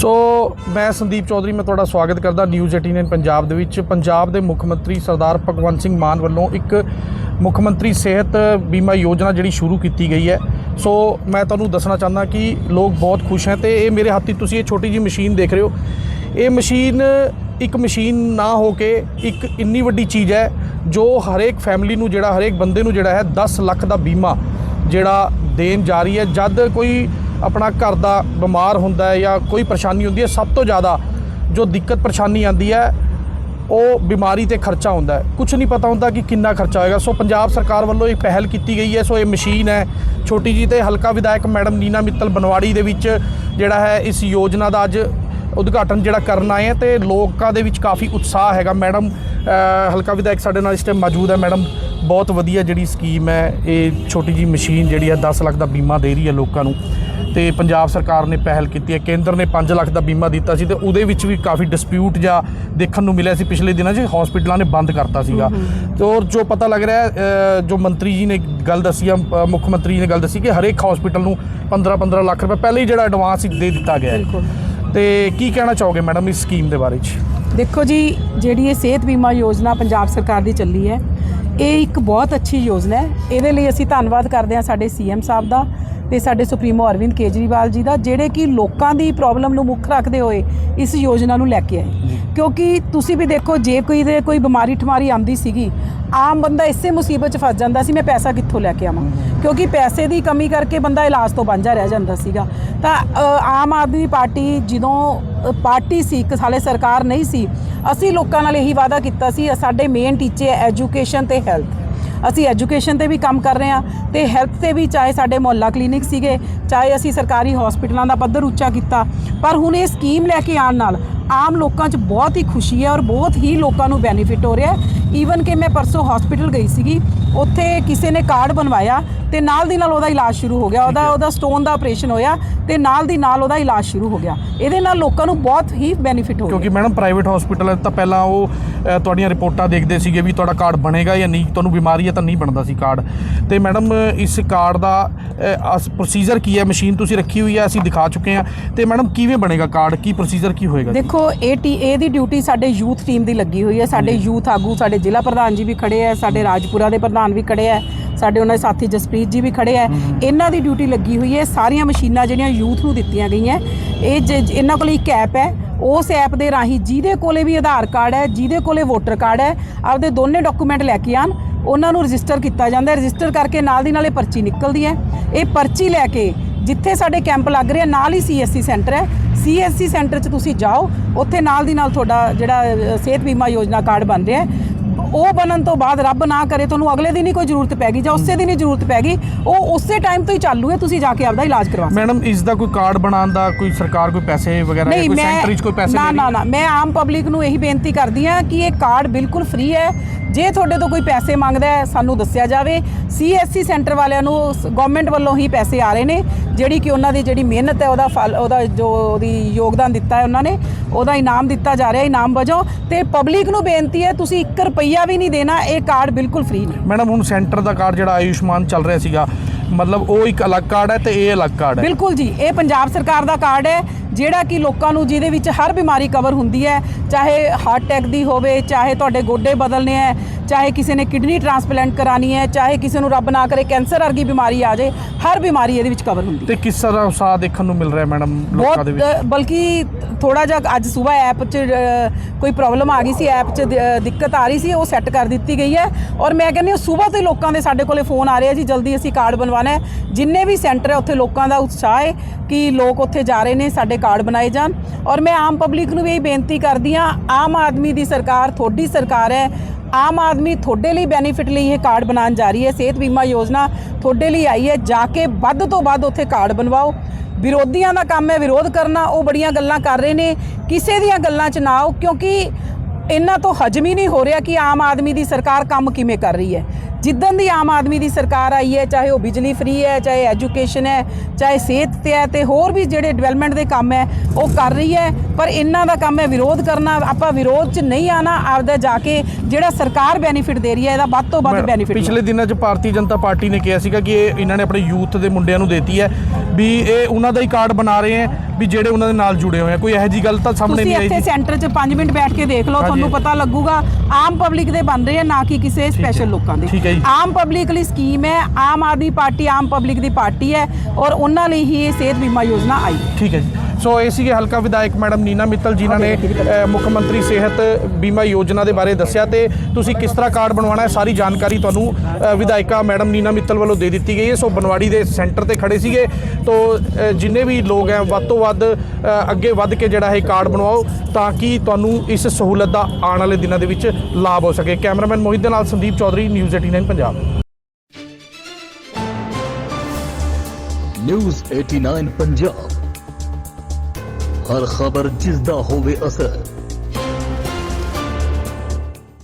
ਸੋ ਮੈਂ ਸੰਦੀਪ ਚੌਧਰੀ, ਮੈਂ ਤੁਹਾਡਾ ਸਵਾਗਤ ਕਰਦਾ ਨਿਊਜ਼ 18 ਪੰਜਾਬ ਦੇ ਵਿੱਚ। ਪੰਜਾਬ ਦੇ ਮੁੱਖ ਮੰਤਰੀ ਸਰਦਾਰ ਭਗਵੰਤ ਸਿੰਘ ਮਾਨ ਵੱਲੋਂ ਇੱਕ ਮੁੱਖ ਮੰਤਰੀ ਸਿਹਤ ਬੀਮਾ ਯੋਜਨਾ ਜਿਹੜੀ ਸ਼ੁਰੂ ਕੀਤੀ ਗਈ ਹੈ। ਸੋ ਮੈਂ ਤੁਹਾਨੂੰ ਦੱਸਣਾ ਚਾਹੁੰਦਾ ਕਿ ਲੋਕ ਬਹੁਤ ਖੁਸ਼ ਹੈ ਤੇ ਇਹ ਮੇਰੇ ਹੱਥੀ ਤੁਸੀਂ ਇਹ ਛੋਟੀ ਜਿਹੀ ਮਸ਼ੀਨ ਦੇਖ ਰਹੇ ਹੋ। ਇਹ ਮਸ਼ੀਨ ਇੱਕ ਮਸ਼ੀਨ ਨਾ ਹੋ ਕੇ ਇੱਕ ਇੰਨੀ ਵੱਡੀ ਚੀਜ਼ ਹੈ ਜੋ ਹਰੇਕ ਫੈਮਿਲੀ ਨੂੰ ਜਿਹੜਾ, ਹਰੇਕ ਬੰਦੇ ਨੂੰ ਜਿਹੜਾ ਹੈ 10 ਲੱਖ ਦਾ ਬੀਮਾ ਜਿਹੜਾ ਦੇਣ ਜਾ ਰਹੀ ਹੈ। ਜਦ ਕੋਈ ਆਪਣਾ ਘਰ ਦਾ ਬਿਮਾਰ ਹੁੰਦਾ ਹੈ ਜਾਂ ਕੋਈ ਪਰੇਸ਼ਾਨੀ ਹੁੰਦੀ ਹੈ, ਸਭ ਤੋਂ ਜ਼ਿਆਦਾ ਜੋ ਦਿੱਕਤ ਪਰੇਸ਼ਾਨੀ ਆਉਂਦੀ ਹੈ, ਉਹ ਬਿਮਾਰੀ ਤੇ ਖਰਚਾ ਹੁੰਦਾ ਹੈ। ਕੁਝ ਨਹੀਂ ਪਤਾ ਹੁੰਦਾ ਕਿ ਕਿੰਨਾ ਖਰਚਾ ਹੋਏਗਾ। ਸੋ ਪੰਜਾਬ ਸਰਕਾਰ ਵੱਲੋਂ ਇੱਕ ਪਹਿਲ ਕੀਤੀ ਗਈ ਹੈ। ਸੋ ਇਹ ਮਸ਼ੀਨ ਹੈ ਛੋਟੀ ਜੀ ਤੇ ਹਲਕਾ ਵਿਧਾਇਕ ਮੈਡਮ ਨੀਨਾ ਮਿੱਤਲ ਬਨਵਾੜੀ ਦੇ ਵਿੱਚ ਜਿਹੜਾ ਹੈ ਇਸ ਯੋਜਨਾ ਦਾ ਅੱਜ ਉਦਘਾਟਨ ਜਿਹੜਾ ਕਰਨ ਆਏ ਹੈ ਤੇ ਲੋਕਾਂ ਦੇ ਵਿੱਚ ਕਾਫੀ ਉਤਸ਼ਾਹ ਹੈਗਾ। ਮੈਡਮ ਹਲਕਾ ਵਿਧਾਇਕ ਸਾਡੇ ਨਾਲ ਇਸ ਟਾਈਮ ਮੌਜੂਦ ਹੈ। ਮੈਡਮ, ਬਹੁਤ ਵਧੀਆ ਜਿਹੜੀ ਸਕੀਮ ਹੈ, ਇਹ ਛੋਟੀ ਜੀ ਮਸ਼ੀਨ ਜਿਹੜੀ ਹੈ 10 ਲੱਖ ਦਾ ਬੀਮਾ ਦੇ ਰਹੀ ਹੈ ਲੋਕਾਂ ਨੂੰ। ਤੇ ਪੰਜਾਬ ਸਰਕਾਰ ਨੇ ਪਹਿਲ ਕੀਤੀ ਹੈ। ਕੇਂਦਰ ਨੇ 5 ਲੱਖ ਦਾ ਬੀਮਾ ਦਿੱਤਾ ਸੀ ਤੇ ਉਹਦੇ ਵਿੱਚ ਵੀ ਕਾਫੀ ਡਿਸਪਿਊਟ ਜਾਂ ਦੇਖਣ ਨੂੰ ਮਿਲਿਆ ਸੀ ਪਿਛਲੇ ਦਿਨਾਂ 'ਚ। ਹਸਪੀਟਲਾਂ ਨੇ ਬੰਦ ਕਰਤਾ ਸੀਗਾ। ਤੇ ਔਰ ਜੋ ਪਤਾ ਲੱਗ ਰਿਹਾ ਹੈ, ਜੋ ਮੰਤਰੀ ਜੀ ਨੇ ਗੱਲ ਦੱਸੀ ਆ ਮੁੱਖ ਮੰਤਰੀ ਜੀ ਨੇ ਗੱਲ ਦੱਸੀ ਕਿ ਹਰੇਕ ਹਸਪੀਟਲ ਨੂੰ 15-15 ਲੱਖ ਰੁਪਏ ਪਹਿਲੇ ਹੀ ਜਿਹੜਾ ਐਡਵਾਂਸ ਦੇ ਦਿੱਤਾ ਗਿਆ ਹੈ। ਤੇ ਕੀ ਕਹਿਣਾ ਚਾਹੋਗੇ ਮੈਡਮ ਇਸ ਸਕੀਮ ਦੇ ਬਾਰੇ 'ਚ? ਦੇਖੋ ਜੀ ਜਿਹੜੀ ਇਹ ਸਿਹਤ ਬੀਮਾ ਯੋਜਨਾ ਪੰਜਾਬ ਸਰਕਾਰ ਦੀ ਚੱਲੀ ਹੈ ਇਹ ਇੱਕ ਬਹੁਤ ਅੱਛੀ ਯੋਜਨਾ ਹੈ। ਇਹਦੇ ਲਈ ਅਸੀਂ ਧੰਨਵਾਦ ਕਰਦੇ ਹਾਂ ਸਾਡੇ ਸੀਐਮ ਸਾਹਿਬ ਦਾ। ਤੇ ਸਾਡੇ ਸੁਪਰੀਮੋ ਅਰਵਿੰਦ ਕੇਜਰੀਵਾਲ ਜੀ ਦਾ ਜਿਹੜੇ ਕਿ ਲੋਕਾਂ ਦੀ ਪ੍ਰੋਬਲਮ ਨੂੰ ਮੁੱਖ ਰੱਖਦੇ ਹੋਏ ਇਸ ਯੋਜਨਾ ਨੂੰ ਲੈ ਕੇ ਆਏ। ਕਿਉਂਕਿ ਤੁਸੀਂ ਵੀ ਦੇਖੋ ਜੇ ਕੋਈ ਦੇ ਕੋਈ ਬਿਮਾਰੀ ਠਮਾਰੀ ਆਂਦੀ ਸੀਗੀ ਆਮ ਬੰਦਾ ਇਸੇ ਮੁਸੀਬਤ 'ਚ ਫਸ ਜਾਂਦਾ ਸੀ ਮੈਂ ਪੈਸਾ ਕਿੱਥੋਂ ਲੈ ਕੇ ਆਵਾਂ? ਕਿਉਂਕਿ ਪੈਸੇ ਦੀ ਕਮੀ ਕਰਕੇ ਬੰਦਾ ਇਲਾਜ ਤੋਂ ਵਾਂਝਾ ਰਹਿ ਜਾਂਦਾ ਸੀਗਾ। ਤਾਂ ਆਮ ਆਦਮੀ ਪਾਰਟੀ ਜਦੋਂ ਪਾਰਟੀ ਸੀ ਇੱਕ ਸਾਲੇ ਸਰਕਾਰ ਨਹੀਂ ਸੀ ਅਸੀਂ ਲੋਕਾਂ ਨਾਲ ਇਹੀ ਵਾਅਦਾ ਕੀਤਾ ਸੀ ਸਾਡੇ ਮੇਨ ਟੀਚੇ ਐਜੂਕੇਸ਼ਨ ਤੇ ਹੈਲਥ ਅਸੀਂ ਐਜੂਕੇਸ਼ਨ ਤੇ ਵੀ ਕੰਮ ਕਰ ਰਹੇ ਹਾਂ ਤੇ ਹੈਲਥ ਤੇ ਵੀ ਚਾਹੇ ਸਾਡੇ ਮੁਹੱਲਾ ਕਲੀਨਿਕ ਸੀਗੇ, ਚਾਹੇ ਅਸੀਂ ਸਰਕਾਰੀ ਹਸਪੀਟਲਾਂ ਦਾ ਪੱਧਰ ਉੱਚਾ ਕੀਤਾ, ਪਰ ਹੁਣ ਇਹ ਸਕੀਮ ਲੈ ਕੇ ਆਉਣ ਨਾਲ ਆਮ ਲੋਕਾਂ 'ਚ ਬਹੁਤ ਹੀ ਖੁਸ਼ੀ ਹੈ ਔਰ ਬਹੁਤ ਹੀ ਲੋਕਾਂ ਨੂੰ ਬੈਨੀਫਿਟ ਹੋ ਰਿਹਾ ਹੈ। ਈਵਨ ਕਿ ਮੈਂ ਪਰਸੋਂ ਹਸਪੀਟਲ ਗਈ ਸੀਗੀ ਉੱਥੇ ਕਿਸੇ ਨੇ ਕਾਰਡ ਬਣਵਾਇਆ ਤੇ ਨਾਲ ਦੀ ਨਾਲ ਉਹਦਾ ਇਲਾਜ ਸ਼ੁਰੂ ਹੋ ਗਿਆ। ਉਹਦਾ ਉਹਦਾ ਸਟੋਨ ਦਾ ਆਪਰੇਸ਼ਨ ਹੋਇਆ ਤੇ ਨਾਲ ਦੀ ਨਾਲ ਉਹਦਾ ਇਲਾਜ ਸ਼ੁਰੂ ਹੋ ਗਿਆ। ਇਹਦੇ ਨਾਲ ਲੋਕਾਂ ਨੂੰ ਬਹੁਤ ਹੀ ਬੈਨੀਫਿਟ ਹੋ ਕਿਉਂਕਿ ਰਿਹਾ ਮੈਡਮ ਪ੍ਰਾਈਵੇਟ ਹਸਪੀਟਲ ਤਾਂ ਪਹਿਲਾਂ ਉਹ ਤੁਹਾਡੀਆਂ ਰਿਪੋਰਟਾਂ ਦੇਖਦੇ ਸੀਗੇ ਵੀ ਤੁਹਾਡਾ ਕਾਰਡ ਬਣੇਗਾ ਜਾਂ ਨਹੀਂ। ਤੁਹਾਨੂੰ ਬਿਮਾਰੀ ਹੈ ਤਾਂ ਨਹੀਂ ਬਣਦਾ ਸੀ ਕਾਰਡ ਤੇ ਮੈਡਮ ਇਸ ਕਾਰਡ ਦਾ ਪ੍ਰੋਸੀਜਰ ਕੀ ਹੈ? ਮਸ਼ੀਨ ਤੁਸੀਂ ਰੱਖੀ ਹੋਈ ਹੈ ਅਸੀਂ ਦਿਖਾ ਚੁੱਕੇ ਹਾਂ। ਤੇ ਮੈਡਮ ਕਿਵੇਂ ਬਣੇਗਾ ਕਾਰਡ ਕੀ ਪ੍ਰੋਸੀਜਰ ਕੀ ਹੋਏਗਾ? ਜੀ? ਦੇਖੋ ਇਹ ਟੀ ਇਹ ਦੀ ਡਿਊਟੀ ਸਾਡੇ ਯੂਥ ਟੀਮ ਦੀ ਲੱਗੀ ਹੋਈ ਹੈ। ਸਾਡੇ ਯੂਥ ਆਗੂ ਸਾਡੇ ਜ਼ਿਲ੍ਹਾ ਪ੍ਰਧਾਨ ਜੀ ਵੀ ਖੜੇ ਹੈ ਸਾਡੇ ਰਾਜਪੁਰਾ ਦੇ ਪ੍ਰਧਾਨ ਵੀ ਖੜੇ ਹੈ ਸਾਡੇ ਉਹਨਾਂ ਦੇ ਸਾਥੀ ਜਸਪ੍ਰੀਤ ਜੀ ਵੀ ਖੜੇ ਹੈ। ਇਹਨਾਂ ਦੀ ਡਿਊਟੀ ਲੱਗੀ ਹੋਈ ਹੈ। ਸਾਰੀਆਂ ਮਸ਼ੀਨਾਂ ਜਿਹੜੀਆਂ ਯੂਥ ਨੂੰ ਦਿੱਤੀਆਂ ਗਈਆਂ ਇਹ ਜ- ਇਹਨਾਂ ਕੋਲ ਇੱਕ ਐਪ ਹੈ। ਉਸ ਐਪ ਦੇ ਰਾਹੀਂ ਜਿਹਦੇ ਕੋਲੇ ਵੀ ਆਧਾਰ ਕਾਰਡ ਹੈ ਜਿਹਦੇ ਕੋਲੇ ਵੋਟਰ ਕਾਰਡ ਹੈ ਆਪਦੇ ਦੋਨੇ ਡਾਕੂਮੈਂਟ ਲੈ ਕੇ ਆਣ ਉਹਨਾਂ ਨੂੰ ਰਜਿਸਟਰ ਕੀਤਾ ਜਾਂਦਾ ਹੈ। ਰਜਿਸਟਰ ਕਰਕੇ ਨਾਲ ਦੀ ਨਾਲ ਇਹ ਪਰਚੀ ਨਿਕਲਦੀ ਹੈ। ਇਹ ਪਰਚੀ ਲੈ ਕੇ ਜਿੱਥੇ ਸਾਡੇ ਕੈਂਪ ਲੱਗ ਰਿਹਾ ਨਾਲ ਹੀ ਸੀਐਸਸੀ ਸੈਂਟਰ ਹੈ। ਸੀਐਸਸੀ ਸੈਂਟਰ 'ਚ ਤੁਸੀਂ ਜਾਓ ਉੱਥੇ ਨਾਲ ਦੀ ਨਾਲ ਤੁਹਾਡਾ ਜਿਹੜਾ ਸਿਹਤ ਬੀਮਾ ਯੋਜਨਾ ਕਾਰਡ ਬਣ ਰਿਹਾ ਉਹ ਬਣਨ ਤੋਂ ਬਾਅਦ ਰੱਬ ਨਾ ਕਰੇ ਤੁਹਾਨੂੰ ਅਗਲੇ ਦਿਨ ਹੀ ਕੋਈ ਜ਼ਰੂਰਤ ਪੈ ਗਈ ਜਾਂ ਉਸੇ ਦਿਨ ਹੀ ਜ਼ਰੂਰਤ ਪੈ ਗਈ ਉਹ ਉਸੇ ਟਾਈਮ ਤੋਂ ਹੀ ਚਾਲੂ ਹੈ ਤੁਸੀਂ ਜਾ ਕੇ ਆਪਦਾ ਇਲਾਜ ਕਰਵਾ ਸਕਦੇ। ਮੈਡਮ ਇਸ ਦਾ ਕੋਈ ਕਾਰਡ ਬਣਾਉਣ ਦਾ ਕੋਈ ਸਰਕਾਰ ਕੋਈ ਪੈਸੇ ਵਗੈਰਾ ਕੋਈ ਸੈਂਟਰ ਵਿੱਚ ਕੋਈ ਪੈਸੇ ਨਾ ਨਾ ਨਾ ਮੈਂ ਆਮ ਪਬਲਿਕ ਨੂੰ ਇਹੀ ਬੇਨਤੀ ਕਰਦੀ ਹਾਂ ਕਿ ਇਹ ਕਾਰਡ ਬਿਲਕੁਲ ਫ੍ਰੀ ਹੈ। ਜੇ ਤੁਹਾਡੇ ਤੋਂ ਕੋਈ ਪੈਸੇ ਮੰਗਦਾ ਹੈ ਸਾਨੂੰ ਦੱਸਿਆ ਜਾਵੇ। ਸੀਐਸਸੀ ਸੈਂਟਰ ਵਾਲਿਆਂ ਨੂੰ ਗਵਰਨਮੈਂਟ ਵੱਲੋਂ ਹੀ ਪੈਸੇ ਆ ਰਹੇ ਨੇ। ਜਿਹੜੀ ਕਿ ਉਹਨਾਂ ਦੀ ਜਿਹੜੀ ਮਿਹਨਤ ਹੈ ਉਹਦਾ ਫਲ ਉਹਦਾ ਜੋ ਉਹਦੀ ਯੋਗਦਾਨ ਦਿੱਤਾ ਹੈ ਉਹਨਾਂ ਨੇ ਉਹਦਾ ਇਨਾਮ ਦਿੱਤਾ ਜਾ ਰਿਹਾ ਇਨਾਮ ਵਜੋਂ। ਤੇ ਪਬਲਿਕ ਨੂੰ ਬੇਨਤੀ ਹੈ ਤੁਸੀਂ 1 ਰੁਪਈਆ ਵੀ ਨਹੀਂ ਦੇਣਾ ਇਹ ਕਾਰਡ ਬਿਲਕੁਲ ਫ੍ਰੀ ਨੇ। ਮੈਡਮ ਹੁਣ ਸੈਂਟਰ ਦਾ ਕਾਰਡ ਜਿਹੜਾ ਆਯੁਸ਼ਮਾਨ ਚੱਲ ਰਿਹਾ ਸੀਗਾ ਮਤਲਬ ਉਹ ਇੱਕ ਅਲੱਗ ਕਾਰਡ ਹੈ ਤੇ ਇਹ ਅਲੱਗ ਕਾਰਡ ਹੈ। ਬਿਲਕੁਲ ਜੀ ਇਹ ਪੰਜਾਬ ਸਰਕਾਰ ਦਾ ਕਾਰਡ ਹੈ। ਜਿਹੜਾ ਕਿ ਲੋਕਾਂ ਨੂੰ ਜਿਹਦੇ ਵਿੱਚ ਹਰ ਬਿਮਾਰੀ ਕਵਰ ਹੁੰਦੀ ਹੈ, ਚਾਹੇ ਹਾਰਟ ਅਟੈਕ ਦੀ ਹੋਵੇ, ਚਾਹੇ ਤੁਹਾਡੇ ਗੋਡੇ ਬਦਲਨੇ ਹੈ ਚਾਹੇ ਕਿਸੇ ਨੇ ਕਿਡਨੀ ਟ੍ਰਾਂਸਪਲਾਂਟ ਕਰਾਣੀ ਹੈ ਚਾਹੇ ਕਿਸੇ ਨੂੰ ਰੱਬ ਨਾ ਕਰੇ ਕੈਂਸਰ ਵਰਗੀ ਬਿਮਾਰੀ ਆ ਜਾਏ ਹਰ ਬਿਮਾਰੀ ਇਹਦੇ ਵਿੱਚ ਕਵਰ ਹੁੰਦੀ ਹੈ। ਤੇ ਕਿਸ ਤਰ੍ਹਾਂ ਉਤਸ਼ਾਹ ਦੇਖਣ ਨੂੰ ਮਿਲ ਰਿਹਾ ਮੈਡਮ ਲੋਕਾਂ ਦੇ ਵਿੱਚ? ਬਲਕਿ ਥੋੜਾ ਜਿਹਾ ਅੱਜ ਸਵੇਰ ਐਪ 'ਚ ਕੋਈ ਪ੍ਰੋਬਲਮ ਆ ਗਈ ਸੀ ਐਪ 'ਚ ਦਿੱਕਤ ਆ ਰਹੀ ਸੀ ਉਹ ਸੈੱਟ ਕਰ ਦਿੱਤੀ ਗਈ ਹੈ। ਔਰ ਮੈਂ ਕਹਿੰਦੀ ਹਾਂ ਸਵੇਰ ਤੋਂ ਹੀ ਲੋਕਾਂ ਦੇ ਸਾਡੇ ਕੋਲੇ ਫੋਨ ਆ ਰਹੇ ਆ ਜੀ ਜਲਦੀ ਅਸੀਂ ਕਾਰਡ ਬਣਵਾਉਣਾ ਹੈ। ਜਿੰਨੇ ਵੀ ਸੈਂਟਰ ਹੈ ਉੱਥੇ ਲੋਕਾਂ ਦਾ ਉਤਸ਼ਾਹ ਹੈ ਕਿ ਲੋਕ ਉੱਥੇ ਜਾ ਰਹੇ ਨੇ ਸਾਡੇ ਕਾਰਡ ਬਣਾਏ ਜਾਣ। ਔਰ ਮੈਂ ਆਮ ਪਬਲਿਕ ਨੂੰ ਵੀ ਇਹ ਬੇਨਤੀ ਕਰਦੀ ਹਾਂ ਆਮ ਆਦਮੀ ਦੀ ਸਰਕਾਰ ਤੁਹਾਡੀ ਸਰਕਾਰ ਹੈ ਆਮ ਆਦਮੀ ਤੁਹਾਡੇ ਲਈ ਬੈਨੀਫਿਟ ਲਈ ਇਹ ਕਾਰਡ ਬਣਾਉਣ ਜਾ ਰਹੀ ਹੈ, ਸਿਹਤ ਬੀਮਾ ਯੋਜਨਾ ਤੁਹਾਡੇ ਲਈ ਆਈ ਹੈ, ਜਾ ਕੇ ਵੱਧ ਤੋਂ ਵੱਧ ਉੱਥੇ ਕਾਰਡ ਬਣਵਾਓ। ਵਿਰੋਧੀਆਂ ਦਾ ਕੰਮ ਹੈ ਵਿਰੋਧ ਕਰਨਾ, ਉਹ ਬੜੀਆਂ ਗੱਲਾਂ ਕਰ ਰਹੇ ਨੇ। ਕਿਸੇ ਦੀਆਂ ਗੱਲਾਂ 'ਚ ਨਾ ਆਓ, ਕਿਉਂਕਿ ਇਹਨਾਂ ਤੋਂ ਹਜਮ ਹੀ ਨਹੀਂ ਹੋ ਰਿਹਾ ਕਿ ਆਮ ਆਦਮੀ ਦੀ ਸਰਕਾਰ ਕੰਮ ਕਿਵੇਂ ਕਰ ਰਹੀ ਹੈ। ਜਿੱਦਣ ਦੀ ਆਮ ਆਦਮੀ ਦੀ ਸਰਕਾਰ ਆਈ ਹੈ ਚਾਹੇ ਉਹ ਬਿਜਲੀ ਫ੍ਰੀ ਹੈ ਚਾਹੇ ਐਜੂਕੇਸ਼ਨ ਹੈ ਚਾਹੇ ਸਿਹਤ ਤੇ ਹੈ ਤੇ ਹੋਰ ਵੀ ਜਿਹੜੇ ਡਿਵੈਲਪਮੈਂਟ ਦੇ ਕੰਮ ਹੈ ਉਹ ਕਰ ਰਹੀ ਹੈ। ਪਰ ਇਹਨਾਂ ਦਾ ਕੰਮ ਹੈ ਵਿਰੋਧ ਕਰਨਾ। ਆਪਾਂ ਵਿਰੋਧ 'ਚ ਨਹੀਂ ਆਣਾ ਆਪਦਾ ਜਾ ਕੇ ਜਿਹੜਾ ਸਰਕਾਰ ਬੈਨੀਫਿਟ ਦੇ ਰਹੀ ਹੈ ਇਹਦਾ ਵੱਧ ਤੋਂ ਵੱਧ ਬੈਨੀਫਿਟ ਪਿਛਲੇ ਦਿਨਾਂ 'ਚ ਭਾਰਤੀ ਜਨਤਾ ਪਾਰਟੀ ਨੇ ਕਿਹਾ ਸੀਗਾ ਕਿ ਇਹ ਇਹਨਾਂ ਨੇ ਆਪਣੇ ਯੂਥ ਦੇ ਮੁੰਡਿਆਂ ਨੂੰ ਦੇਤੀ ਹੈ ਵੀ ਇਹ ਉਹਨਾਂ ਦਾ ਹੀ ਕਾਰਡ ਬਣਾ ਰਹੇ ਹੈ। ਵੀ ਜਿਹੜੇ ਉਹਨਾਂ ਦੇ ਨਾਲ ਜੁੜੇ ਹੋਏ ਆ ਕੋਈ ਇਹੋ ਜੀ ਗੱਲ ਤਾਂ ਸਾਹਮਣੇ ਤੁਸੀਂ ਨਹੀਂ ਆਈ ਇੱਥੇ ਜੀ ਸੈਂਟਰ 'ਚ 5 ਮਿੰਟ ਬੈਠ ਕੇ ਦੇਖ ਲਓ। ਤੁਹਾਨੂੰ ਪਤਾ ਲੱਗੂਗਾ ਆਮ ਪਬਲਿਕ ਦੇ ਬਣ ਰਹੇ ਆ ਨਾ ਕਿ ਕਿਸੇ। ਸਪੈਸ਼ਲ ਲੋਕਾਂ ਦੇ। ਆਮ ਪਬਲਿਕ ਲਈ ਸਕੀਮ ਹੈ ਆਮ ਆਦਮੀ ਪਾਰਟੀ ਆਮ ਪਬਲਿਕ ਦੀ ਪਾਰਟੀ ਹੈ ਔਰ ਉਹਨਾਂ ਲਈ ਹੀ ਇਹ ਸਿਹਤ ਬੀਮਾ ਯੋਜਨਾ ਆਈ ਠੀਕ ਹੈ ਜੀ ਸੋ ਇਹ ਸੀਗੇ ਹਲਕਾ ਵਿਧਾਇਕ ਮੈਡਮ ਨੀਨਾ ਮਿੱਤਲ ਜਿਨ੍ਹਾਂ ਨੇ ਮੁੱਖ ਮੰਤਰੀ ਸਿਹਤ ਬੀਮਾ ਯੋਜਨਾ ਦੇ ਬਾਰੇ ਦੱਸਿਆ ਤੇ ਤੁਸੀਂ ਕਿਸ ਤਰ੍ਹਾਂ ਕਾਰਡ ਬਣਵਾਉਣਾ ਹੈ ਸਾਰੀ ਜਾਣਕਾਰੀ ਤੁਹਾਨੂੰ ਵਿਧਾਇਕਾ ਮੈਡਮ ਨੀਨਾ ਮਿੱਤਲ ਵੱਲੋਂ ਦੇ ਦਿੱਤੀ ਗਈ ਹੈ। ਸੋ ਬਨਵਾੜੀ ਦੇ ਸੈਂਟਰ ਤੇ ਖੜੇ ਸੀਗੇ। ਤੋਂ ਜਿੰਨੇ ਵੀ ਲੋਕ ਹੈ ਵੱਧ ਤੋਂ ਵੱਧ ਅੱਗੇ ਵੱਧ ਕੇ ਜਿਹੜਾ ਇਹ ਕਾਰਡ ਬਣਵਾਓ ਤਾਂ ਕਿ ਤੁਹਾਨੂੰ ਇਸ ਸਹੂਲਤ ਦਾ ਆਉਣ ਵਾਲੇ ਦਿਨਾਂ ਦੇ ਵਿੱਚ ਲਾਭ ਹੋ ਸਕੇ। ਕੈਮਰਾਮੈਨ ਮੋਹਿਤ ਦੇ ਨਾਲ ਸੰਦੀਪ ਚੌਧਰੀ ਨਿਊਜ਼ 89 ਪੰਜਾਬ। ਨਿਊਜ਼ 89 ਪੰਜਾਬ। ਹਰ ਖਬਰ ਜਿਸ ਦਾ ਹੋਵੇ ਅਸਰ